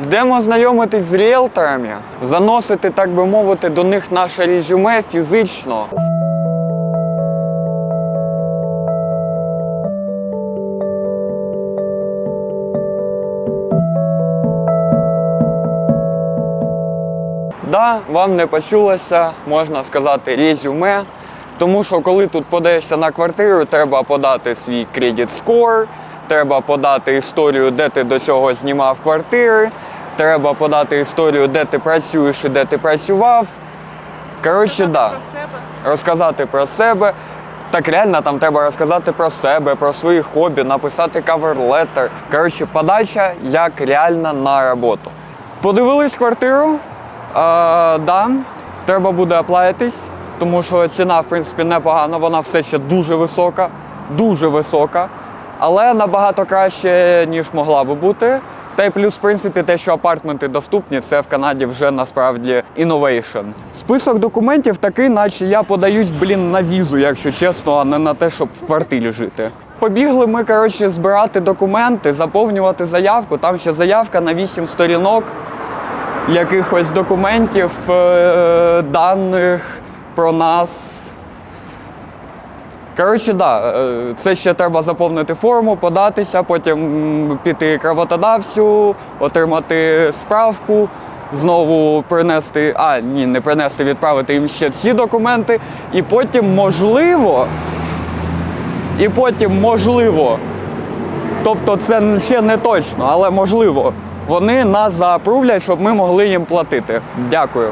Йдемо знайомитись з ріелторами, заносити, так би мовити, до них наше резюме фізично. Да, вам не почулося, можна сказати, резюме. Тому що коли тут подаєшся на квартиру, треба подати свій кредит скор, треба подати історію, де ти до цього знімав квартири, треба подати історію, де ти працюєш і де ти працював. Коротше, да. Розказати про себе. Так реально там треба розказати про себе, про свої хобі, написати кавер-леттер. Коротше, подача як реально на роботу. Подивились квартиру. А, да, треба буде оплатитись, тому що ціна, в принципі, непогана, вона все ще дуже висока, дуже висока, але набагато краще, ніж могла би бути. Та й плюс, в принципі, те, що апартменти доступні, це в Канаді вже насправді інновейшн. Список документів такий, наче я подаюсь, блін, на візу, якщо чесно, а не на те, щоб в квартирі жити. Побігли ми, коротше, збирати документи, заповнювати заявку. Там ще заявка на 8 сторінок якихось документів, е, даних про нас. Коротше, да, е, це ще треба заповнити форму, податися, потім піти к отримати справку, знову принести, а ні, не принести, відправити їм ще ці документи, і потім можливо, і потім можливо, тобто це ще не точно, але можливо, вони нас заапрувлять, щоб ми могли їм платити. Дякую.